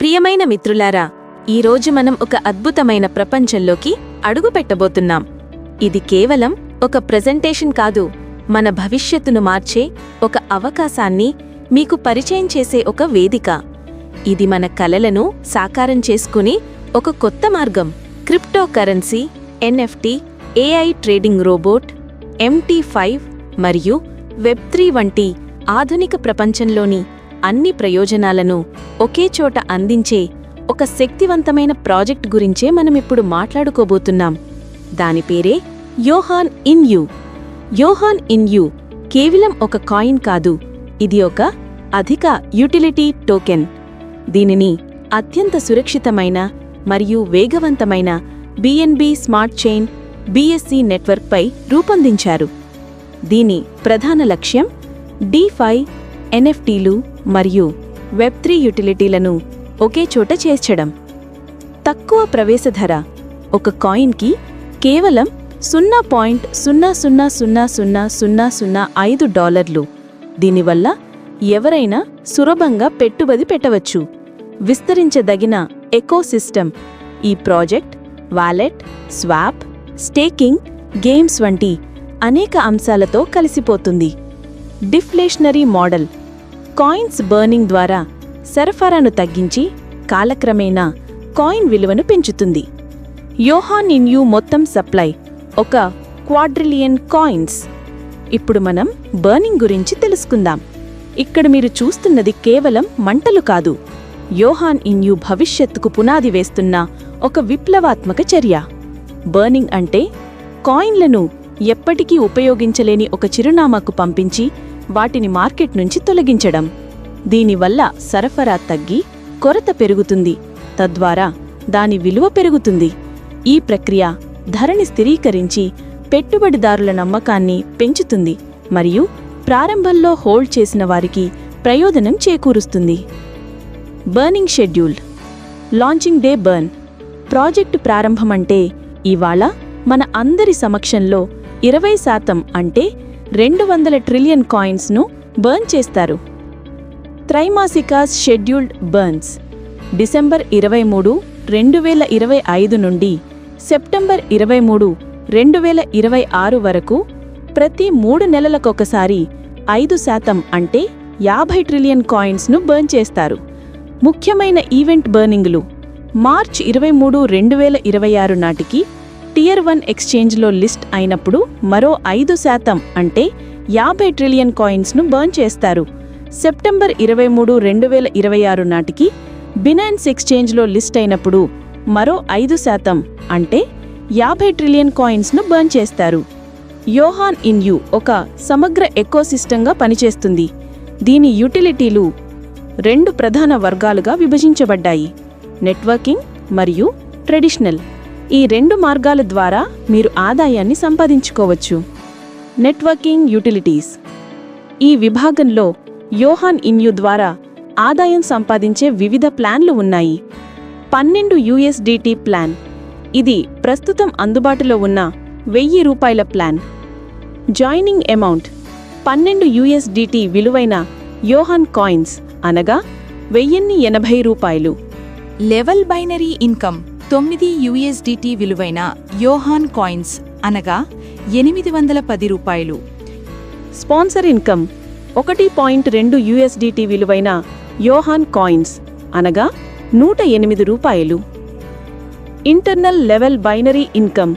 ప్రియమైన మిత్రులారా ఈరోజు మనం ఒక అద్భుతమైన ప్రపంచంలోకి అడుగు పెట్టబోతున్నాం ఇది కేవలం ఒక ప్రెజెంటేషన్ కాదు మన భవిష్యత్తును మార్చే ఒక అవకాశాన్ని మీకు పరిచయం చేసే ఒక వేదిక. ఇది మన కలలను సాకారం చేసుకుని ఒక కొత్త మార్గం. Crypto currency NFT AI trading robot MT five మరియు వెబ్ త్రీ వంటి ఆధునిక ప్రపంచంలోని అన్ని ప్రయోజనాలను ఒకే చోట అందించే ఒక శక్తివంతమైన ప్రాజెక్ట్ గురించే మనమిప్పుడు మాట్లాడుకోబోతున్నాం. దాని పేరే Yohan in you Yohan in you కేవలం ఒక కాయిన్ కాదు. ఇది ఒక అధిక యూటిలిటీ టోకెన్. దీనిని అత్యంత సురక్షితమైన మరియు వేగవంతమైన బిఎన్బి స్మార్ట్ చైన్ బిఎస్సి నెట్వర్క్పై రూపొందించారు. దీని ప్రధాన లక్ష్యం డీఫై ఎన్ఎఫ్టీలు మరియు వెబ్ త్రీ యుటిలిటీలను ఒకే చోట చేర్చడం. తక్కువ ప్రవేశ ధర ఒక కాయిన్కి కేవలం సున్నా పాయింట్ సున్నా సున్నా సున్నా సున్నా సున్నా సున్నా ఐదు డాలర్లు. దీనివల్ల ఎవరైనా సులభంగా పెట్టుబడి పెట్టవచ్చు. విస్తరించదగిన ఎకోసిస్టమ్ ఈ project wallet swap staking games వంటి అనేక అంశాలతో కలిసిపోతుంది. డిఫ్లేషనరీ మోడల్ కాయిన్స్ బర్నింగ్ ద్వారా సరఫరాను తగ్గించి కాలక్రమేణా కాయిన్ విలువను పెంచుతుంది. యోహాన్ ఇన్యూ మొత్తం సప్లై ఒక క్వాడ్రిలియన్ కాయిన్స్. ఇప్పుడు మనం బర్నింగ్ గురించి తెలుసుకుందాం. ఇక్కడ మీరు చూస్తున్నది కేవలం మంటలు కాదు. యోహాన్ ఇన్యూ భవిష్యత్తుకు పునాది వేస్తున్న ఒక విప్లవాత్మక చర్య. బర్నింగ్ అంటే కాయిన్లను ఎప్పటికీ ఉపయోగించలేని ఒక చిరునామాకు పంపించి వాటిని మార్కెట్ నుంచి తొలగించడం. దీనివల్ల సరఫరా తగ్గి కొరత పెరుగుతుంది. తద్వారా దాని విలువ పెరుగుతుంది. ఈ ప్రక్రియ ధరని స్థిరీకరించి పెట్టుబడిదారుల నమ్మకాన్ని పెంచుతుంది మరియు ప్రారంభంలో హోల్డ్ చేసిన వారికి ప్రయోజనం చేకూరుస్తుంది. Burning schedule. Launching day burn. Project ప్రారంభమంటే ఇవాళ మన అందరి సమక్షంలో ఇరవై శాతం అంటే రెండు వందల ట్రిలియన్ కాయిన్స్ను బర్న్ చేస్తారు. త్రైమాసికాస్ షెడ్యూల్డ్ బర్న్స్ డిసెంబర్ ఇరవై మూడు రెండు వేల ఇరవై ఐదు నుండి సెప్టెంబర్ ఇరవై మూడు రెండు వేల ఇరవై ఆరు వరకు ప్రతి మూడు నెలలకొకసారి ఐదు శాతం అంటే యాభై ట్రిలియన్ కాయిన్స్ను బర్న్ చేస్తారు. ముఖ్యమైన ఈవెంట్ బర్నింగ్లు మార్చ్ ఇరవై మూడు రెండు వేల ఇరవై ఆరు నాటికి టియర్ వన్ ఎక్స్చేంజ్లో లిస్ట్ అయినప్పుడు మరో ఐదు శాతం అంటే యాభై ట్రిలియన్ కాయిన్స్ను బర్న్ చేస్తారు. సెప్టెంబర్ ఇరవై మూడు రెండు వేల ఇరవై ఆరు నాటికి బినాన్స్ ఎక్స్చేంజ్లో లిస్ట్ అయినప్పుడు మరో ఐదు శాతం అంటే యాభై ట్రిలియన్ కాయిన్స్ను బర్న్ చేస్తారు. యోహాన్ ఇన్యూ ఒక సమగ్ర ఎకోసిస్టంగా పనిచేస్తుంది. దీని యుటిలిటీలు రెండు ప్రధాన వర్గాలుగా విభజించబడ్డాయి. నెట్వర్కింగ్ మరియు ట్రెడిషనల్ ఈ రెండు మార్గాల ద్వారా మీరు ఆదాయాన్ని సంపాదించుకోవచ్చు. నెట్వర్కింగ్ యూటిలిటీస్ ఈ విభాగంలో యోహాన్ ఇన్యూ ద్వారా ఆదాయం సంపాదించే వివిధ ప్లాన్లు ఉన్నాయి. పన్నెండు యుఎస్డిటి ప్లాన్. ఇది ప్రస్తుతం అందుబాటులో ఉన్న వెయ్యి రూపాయల ప్లాన్. జాయినింగ్ అమౌంట్ పన్నెండు యుఎస్డిటి విలువైన యోహాన్ కాయిన్స్ అనగా వెయ్యిన్ని ఎనభై రూపాయలు. లెవెల్ బైనరీ ఇన్కమ్ తొమ్మిది యుఎస్డిటీ విలువైన యోహాన్ కాయిన్స్ అనగా ఎనిమిది వందల పది రూపాయలు. స్పాన్సర్ ఇన్కమ్ ఒకటి పాయింట్ రెండు యుఎస్డిటీ విలువైన యోహాన్ కాయిన్స్ అనగా నూట ఎనిమిది రూపాయలు. ఇంటర్నల్ లెవెల్ బైనరీ ఇన్కమ్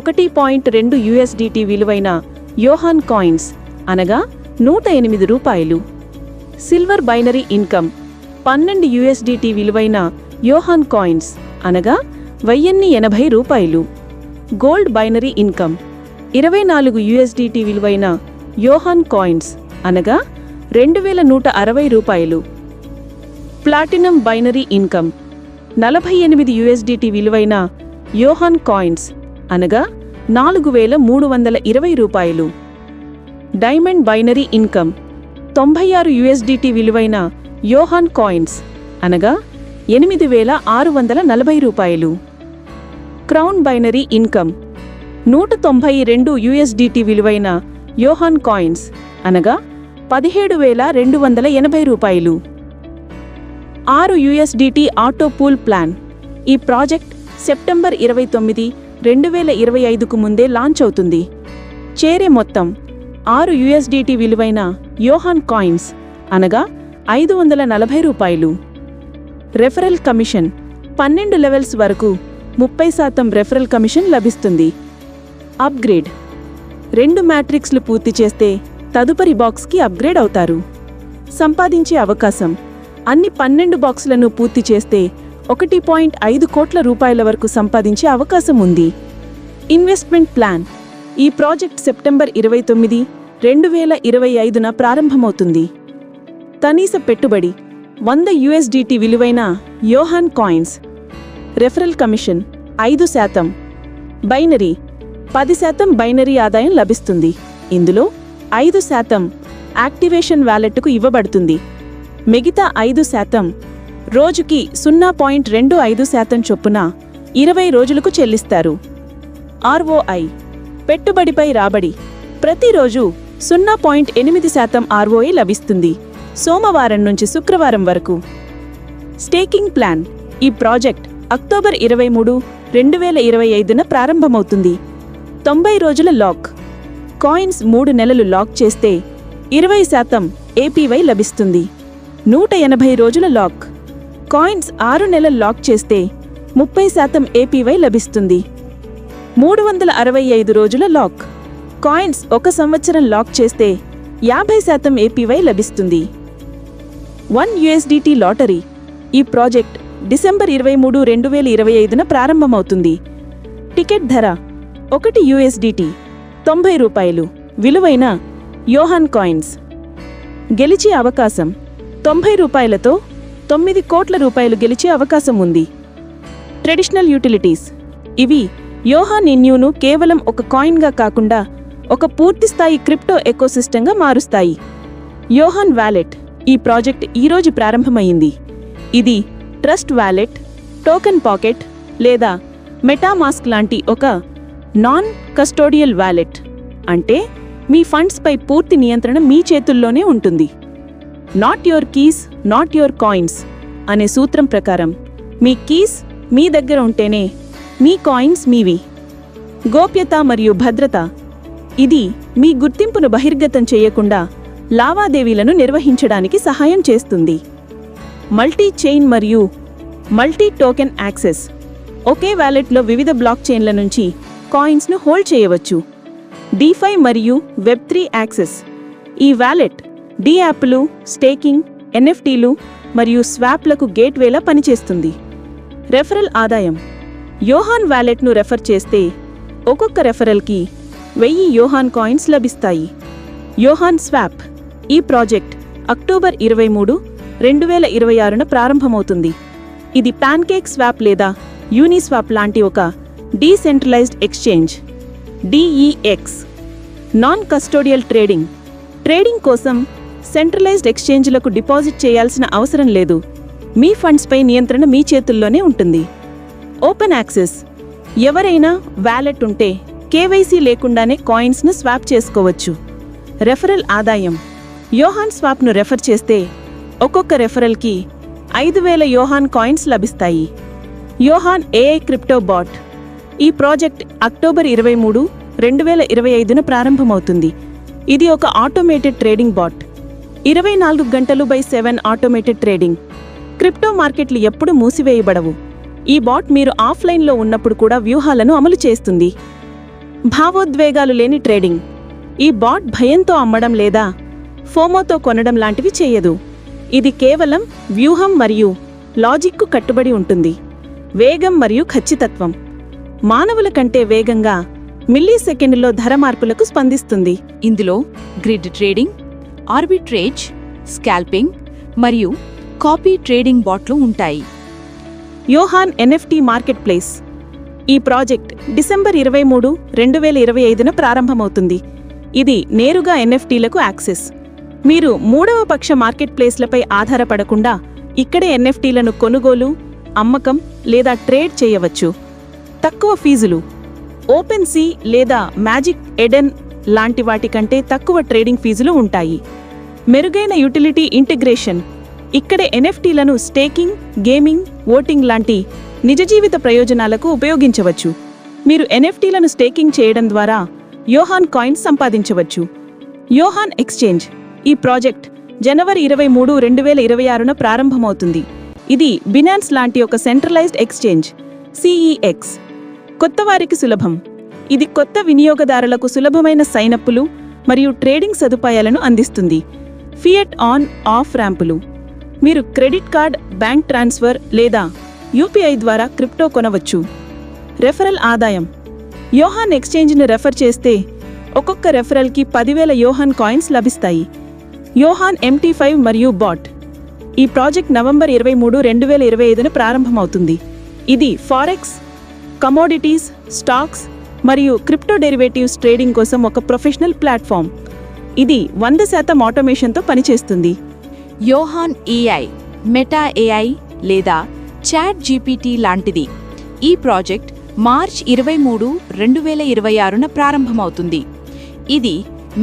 ఒకటి పాయింట్ రెండు యుఎస్డిటీ విలువైన యోహాన్ కాయిన్స్ అనగా నూట ఎనిమిది రూపాయలు. సిల్వర్ బైనరీ ఇన్కమ్ పన్నెండు యుఎస్డిటీ విలువైన యోహాన్ కాయిన్స్ అనగా వెయ్యిన్ని ఎనభై రూపాయలు. Gold binary income. ఇరవై నాలుగు యుఎస్డిటి విలువైన యోహాన్ కాయిన్స్ అనగా రెండు వేల నూట అరవై రూపాయలు. Platinum binary income. నలభై ఎనిమిది యుఎస్డిటి విలువైన యోహాన్ కాయిన్స్ అనగా నాలుగు వేల మూడు వందల ఇరవై రూపాయలు. Diamond binary income. తొంభై ఆరు యుఎస్డిటి విలువైన యోహాన్ కాయిన్స్ అనగా ఎనిమిది వేల ఆరు వందల నలభై రూపాయలు. Crown binary income. నూట తొంభై రెండు యుఎస్డిటి విలువైన యోహాన్ కాయిన్స్ అనగా పదిహేడు వేల రెండు వందల ఎనభై రూపాయలు. ఆరు యుఎస్డిటి ఆటో పూల్ ప్లాన్. ఈ ప్రాజెక్ట్ సెప్టెంబర్ ఇరవై తొమ్మిది రెండు వేల ఇరవై ఐదుకు ముందే లాంచ్ అవుతుంది. చేరే మొత్తం ఆరు యుఎస్డిటి విలువైన యోహాన్ కాయిన్స్ అనగా ఐదు వందల నలభై రూపాయలు. రెఫరల్ కమిషన్ పన్నెండు లెవెల్స్ వరకు ముప్పై శాతం రెఫరల్ కమిషన్ లభిస్తుంది. అప్గ్రేడ్. రెండు మ్యాట్రిక్స్లు పూర్తి చేస్తే తదుపరి బాక్స్కి అప్గ్రేడ్ అవుతారు. సంపాదించే అవకాశం. అన్ని పన్నెండు బాక్సులను పూర్తి చేస్తే ఒకటి పాయింట్ ఐదు కోట్ల రూపాయల వరకు సంపాదించే అవకాశం ఉంది. Investment plan. ఈ ప్రాజెక్ట్ సెప్టెంబర్ ఇరవై తొమ్మిది రెండు వేల ఇరవై ఐదున ప్రారంభమవుతుంది. కనీస పెట్టుబడి. వంద యుఎస్డిటి విలువైన యోహాన్ కాయిన్స్. రెఫరల్ కమిషన్ ఐదు శాతం. బైనరీ పది శాతం బైనరీ ఆదాయం లభిస్తుంది. ఇందులో ఐదు శాతం యాక్టివేషన్ వ్యాలెట్కు ఇవ్వబడుతుంది. మిగతా ఐదు శాతం రోజుకి సున్నా పాయింట్ రెండు ఐదు శాతం చొప్పున ఇరవై రోజులకు చెల్లిస్తారు. ఆర్ఓఐ పెట్టుబడిపై రాబడి ప్రతిరోజు సున్నా పాయింట్ ఎనిమిది శాతం ఆర్ఓఐ లభిస్తుంది. సోమవారం నుంచి శుక్రవారం వరకు. స్టేకింగ్ ప్లాన్ ఈ ప్రాజెక్ట్ అక్టోబర్ ఇరవై మూడు రెండు వేల ఇరవై ఐదున ప్రారంభమవుతుంది. తొంభై రోజుల లాక్. కాయిన్స్ మూడు నెలలు లాక్ చేస్తే ఇరవై శాతం ఏపీవై లభిస్తుంది. నూట ఎనభై రోజుల లాక్. కాయిన్స్ ఆరు నెలలు లాక్ చేస్తే ముప్పై శాతం ఏపీవై లభిస్తుంది. మూడు వందల అరవై ఐదు రోజుల లాక్. కాయిన్స్ ఒక సంవత్సరం లాక్ చేస్తే యాభై శాతం ఏపీవై లభిస్తుంది. One USDT lottery. ఈ ప్రాజెక్ట్ డిసెంబర్ ఇరవై మూడు రెండు వేల ఇరవై ఐదున ప్రారంభమవుతుంది. టికెట్ ధర ఒకటి యుఎస్డిటి తొంభై రూపాయలు. విలువైన యోహాన్ కాయిన్స్. గెలిచే అవకాశం తొంభై రూపాయలతో తొమ్మిది కోట్ల రూపాయలు గెలిచే అవకాశం ఉంది. Traditional utilities. ఇవి యోహాన్ ఇన్యూను కేవలం ఒక కాయిన్గా కాకుండా ఒక పూర్తిస్థాయి క్రిప్టో ఎకోసిస్టంగా మారుస్తాయి. యోహాన్ వ్యాలెట్ ఈ ప్రాజెక్ట్ ఈరోజు ప్రారంభమైంది. ఇది ట్రస్ట్ వ్యాలెట్ టోకెన్ పాకెట్ లేదా మెటామాస్క్ లాంటి ఒక నాన్ కస్టోడియల్ వ్యాలెట్ అంటే మీ ఫండ్స్పై పూర్తి నియంత్రణ మీ చేతుల్లోనే ఉంటుంది. Not your keys not your coins అనే సూత్రం ప్రకారం మీ కీస్ మీ దగ్గర ఉంటేనే మీ కాయిన్స్ మీవి. గోప్యత మరియు భద్రత ఇది మీ గుర్తింపును బహిర్గతం చేయకుండా లావాదేవీలను నిర్వహించడానికి సహాయం చేస్తుంది. మల్టీ చైన్ మరియు మల్టీ టోకెన్ యాక్సెస్ ఒకే వ్యాలెట్లో వివిధ బ్లాక్ చైన్ల నుంచి కాయిన్స్ను హోల్డ్ చేయవచ్చు. డీఫై మరియు వెబ్ త్రీ యాక్సెస్ ఈ వ్యాలెట్ డీ యాప్లు స్టేకింగ్ ఎన్ఎఫ్టీలు మరియు స్వాప్లకు గేట్వేలా పనిచేస్తుంది. రెఫరల్ ఆదాయం యోహాన్ వ్యాలెట్ను రెఫర్ చేస్తే ఒక్కొక్క రెఫరల్కి వెయ్యి యోహాన్ కాయిన్స్ లభిస్తాయి. యోహాన్ స్వాప్ ఈ ప్రాజెక్ట్ అక్టోబర్ ఇరవై మూడు రెండు వేల ఇరవై ఆరున ప్రారంభమవుతుంది. ఇది ప్యాన్కేక్ స్వాప్ లేదా యూనిస్వాప్ లాంటి ఒక decentralised exchange. DEX. Non custodial trading. Trading కోసం సెంట్రలైజ్డ్ ఎక్స్చేంజ్లకు డిపాజిట్ చేయాల్సిన అవసరం లేదు. మీ ఫండ్స్పై నియంత్రణ మీ చేతుల్లోనే ఉంటుంది. Open access. ఎవరైనా వ్యాలెట్ ఉంటే కేవైసీ లేకుండానే కాయిన్స్ను స్వాప్ చేసుకోవచ్చు. రెఫరల్ ఆదాయం. యోహాన్ స్వాప్ను రెఫర్ చేస్తే ఒక్కొక్క రెఫరల్కి ఐదు వేల యోహాన్ కాయిన్స్ లభిస్తాయి. Yohan AI crypto bot. ఈ ప్రాజెక్ట్ అక్టోబర్ ఇరవై మూడు రెండు వేల ఇరవై ఐదున ప్రారంభమవుతుంది. ఇది ఒక ఆటోమేటెడ్ ట్రేడింగ్ బాట్ ఇరవై నాలుగు గంటలు by seven automated trading crypto మార్కెట్లు ఎప్పుడు మూసివేయబడవు. ఈ బాట్ మీరు ఆఫ్లైన్లో ఉన్నప్పుడు కూడా వ్యూహాలను అమలు చేస్తుంది. భావోద్వేగాలు లేని ట్రేడింగ్ ఈ బాట్ భయంతో అమ్మడం లేదా ఫోమోతో కొనడం లాంటివి చేయదు. ఇది కేవలం వ్యూహం మరియు లాజిక్కు కట్టుబడి ఉంటుంది. వేగం మరియు ఖచ్చితత్వం. మానవుల కంటే వేగంగా మిల్లీ సెకండ్లో ధర మార్పులకు స్పందిస్తుంది. ఇందులో గ్రిడ్ ట్రేడింగ్ ఆర్బిట్రేజ్ స్కాల్పింగ్ మరియు కాపీ ట్రేడింగ్ బాట్లు ఉంటాయి. Yohan NFT marketplace. ఈ ప్రాజెక్ట్ డిసెంబర్ ఇరవై మూడు రెండు వేల ఇరవై ఐదున ప్రారంభమవుతుంది. ఇది నేరుగా ఎన్ఎఫ్టీలకు యాక్సెస్. మీరు మూడవ పక్ష మార్కెట్ ప్లేస్లపై ఆధారపడకుండా ఇక్కడే ఎన్ఎఫ్టీలను కొనుగోలు అమ్మకం లేదా ట్రేడ్ చేయవచ్చు. తక్కువ ఫీజులు ఓపెన్ సీ లేదా మ్యాజిక్ ఎడెన్ లాంటి వాటి కంటే తక్కువ ట్రేడింగ్ ఫీజులు ఉంటాయి. మెరుగైన యుటిలిటీ ఇంటిగ్రేషన్ ఇక్కడ ఎన్ఎఫ్టీలను స్టేకింగ్ గేమింగ్ ఓటింగ్ లాంటి నిజ జీవిత ప్రయోజనాలకు ఉపయోగించవచ్చు. మీరు ఎన్ఎఫ్టీలను స్టేకింగ్ చేయడం ద్వారా యోహాన్ కాయిన్స్ సంపాదించవచ్చు. యోహాన్ ఎక్స్చేంజ్ ఈ ప్రాజెక్ట్ జనవరి ఇరవై మూడు రెండు వేల ఇరవై ఆరున ప్రారంభమవుతుంది. ఇది బినాన్స్ లాంటి ఒక సెంట్రలైజ్డ్ ఎక్స్చేంజ్ సిఈఎక్స్ కొత్త వారికి సులభం. ఇది కొత్త వినియోగదారులకు సులభమైన సైనప్పులు మరియు ట్రేడింగ్ సదుపాయాలను అందిస్తుంది. ఫియట్ ఆన్ ఆఫ్ ర్యాంపులు. మీరు క్రెడిట్ కార్డ్ బ్యాంక్ ట్రాన్స్ఫర్ లేదా యూపీఐ ద్వారా క్రిప్టో కొనవచ్చు. రెఫరల్ ఆదాయం. యోహాన్ ఎక్స్చేంజ్ని రెఫర్ చేస్తే ఒక్కొక్క రెఫరల్కి పదివేల యోహాన్ కాయిన్స్ లభిస్తాయి. యోహాన్ ఎంటీ ఫైవ్ మరియు బాట్. ఈ ప్రాజెక్ట్ నవంబర్ ఇరవై మూడు రెండు వేల ఇరవై ఐదున ప్రారంభమవుతుంది. ఇది ఫారెక్స్ కమోడిటీస్ స్టాక్స్ మరియు క్రిప్టో డెరివేటివ్స్ ట్రేడింగ్ కోసం ఒక ప్రొఫెషనల్ ప్లాట్ఫామ్. ఇది వంద శాతం ఆటోమేషన్తో పనిచేస్తుంది. యోహాన్ ఏఐ మెటా ఏఐ లేదా చాట్ జీపీటీ లాంటిది. ఈ ప్రాజెక్ట్ మార్చ్ ఇరవై మూడు రెండు వేల ఇరవై ఆరున ప్రారంభమవుతుంది. ఇది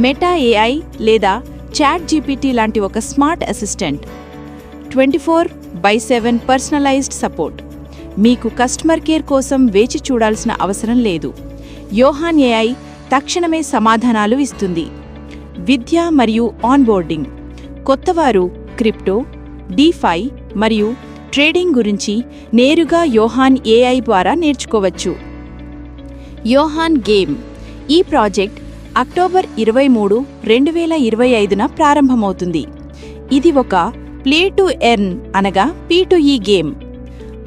మెటా ఏఐ లేదా చాట్ జీపీటీ లాంటి ఒక smart assistant. Twenty four by seven personalised support. మీకు కస్టమర్ కేర్ కోసం వేచి చూడాల్సిన అవసరం లేదు. యోహాన్ ఏఐ తక్షణమే సమాధానాలు ఇస్తుంది. విద్య మరియు ఆన్బోర్డింగ్. కొత్తవారు క్రిప్టో డీఫై మరియు ట్రేడింగ్ గురించి నేరుగా యోహాన్ ఏఐ ద్వారా నేర్చుకోవచ్చు. Yohan game. ఈ ప్రాజెక్ట్ అక్టోబర్ ఇరవై మూడు రెండు వేల ఇరవై ఐదున ప్రారంభమవుతుంది. ఇది ఒక ప్లే టు ఎర్న్ అనగా పీ టు ఈ గేమ్.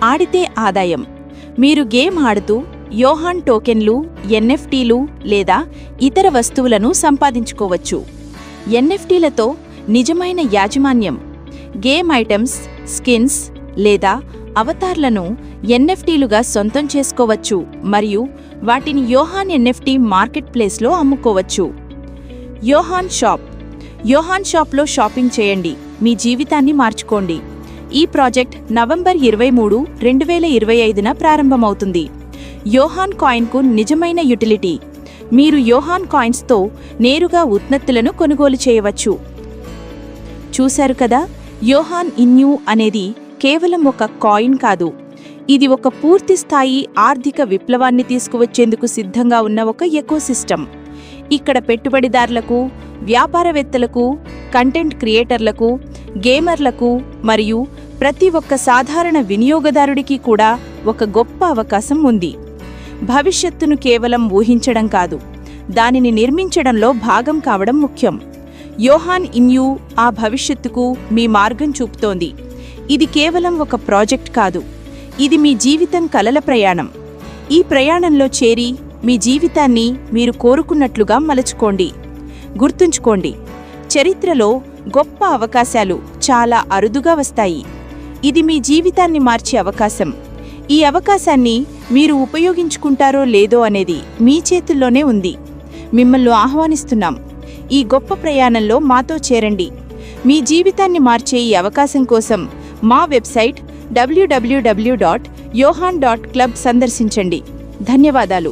ఆడితే ఆదాయం. మీరు గేమ్ ఆడుతూ యోహాన్ టోకెన్లు ఎన్ఎఫ్టీలు లేదా ఇతర వస్తువులను సంపాదించుకోవచ్చు. ఎన్ఎఫ్టీలతో నిజమైన యాజమాన్యం. గేమ్ ఐటమ్స్ స్కిన్స్ లేదా అవతార్లను ఎన్ఎఫ్టీలుగా సొంతం చేసుకోవచ్చు మరియు వాటిని యోహాన్ ఎన్ఎఫ్టీ మార్కెట్ ప్లేస్లో అమ్ముకోవచ్చు. యోహాన్ షాప్. యోహాన్ షాప్లో షాపింగ్ చేయండి. మీ జీవితాన్ని మార్చుకోండి. ఈ ప్రాజెక్ట్ నవంబర్ ఇరవై మూడు రెండు వేల ఇరవై ఐదున ప్రారంభమవుతుంది. యోహాన్ కాయిన్కు నిజమైన యుటిలిటీ. మీరు యోహాన్ కాయిన్స్తో నేరుగా ఉత్పత్తులను కొనుగోలు చేయవచ్చు. చూశారు కదా? యోహాన్ ఇన్యూ అనేది కేవలం ఒక కాయిన్ కాదు. ఇది ఒక పూర్తి స్థాయి ఆర్థిక విప్లవాన్ని తీసుకువచ్చేందుకు సిద్ధంగా ఉన్న ఒక ఎకోసిస్టమ్. ఇక్కడ పెట్టుబడిదారులకు వ్యాపారవేత్తలకు కంటెంట్ క్రియేటర్లకు గేమర్లకు మరియు ప్రతి ఒక్క సాధారణ వినియోగదారుడికి కూడా ఒక గొప్ప అవకాశం ఉంది. భవిష్యత్తును కేవలం ఊహించడం కాదు దానిని నిర్మించడంలో భాగం కావడం ముఖ్యం. యోహాన్ ఇన్యూ ఆ భవిష్యత్తుకు మీ మార్గం చూపుతోంది. ఇది కేవలం ఒక ప్రాజెక్ట్ కాదు ఇది మీ జీవితం కలల ప్రయాణం. ఈ ప్రయాణంలో చేరి మీ జీవితాన్ని మీరు కోరుకున్నట్లుగా మలుచుకోండి. గుర్తుంచుకోండి చరిత్రలో గొప్ప అవకాశాలు చాలా అరుదుగా వస్తాయి. ఇది మీ జీవితాన్ని మార్చే అవకాశం. ఈ అవకాశాన్ని మీరు ఉపయోగించుకుంటారో లేదో అనేది మీ చేతుల్లోనే ఉంది. మిమ్మల్ని ఆహ్వానిస్తున్నాం. ఈ గొప్ప ప్రయాణంలో మాతో చేరండి. మీ జీవితాన్ని మార్చే ఈ అవకాశం కోసం మా website WWW dot Yohan dot club సందర్శించండి. ధన్యవాదాలు.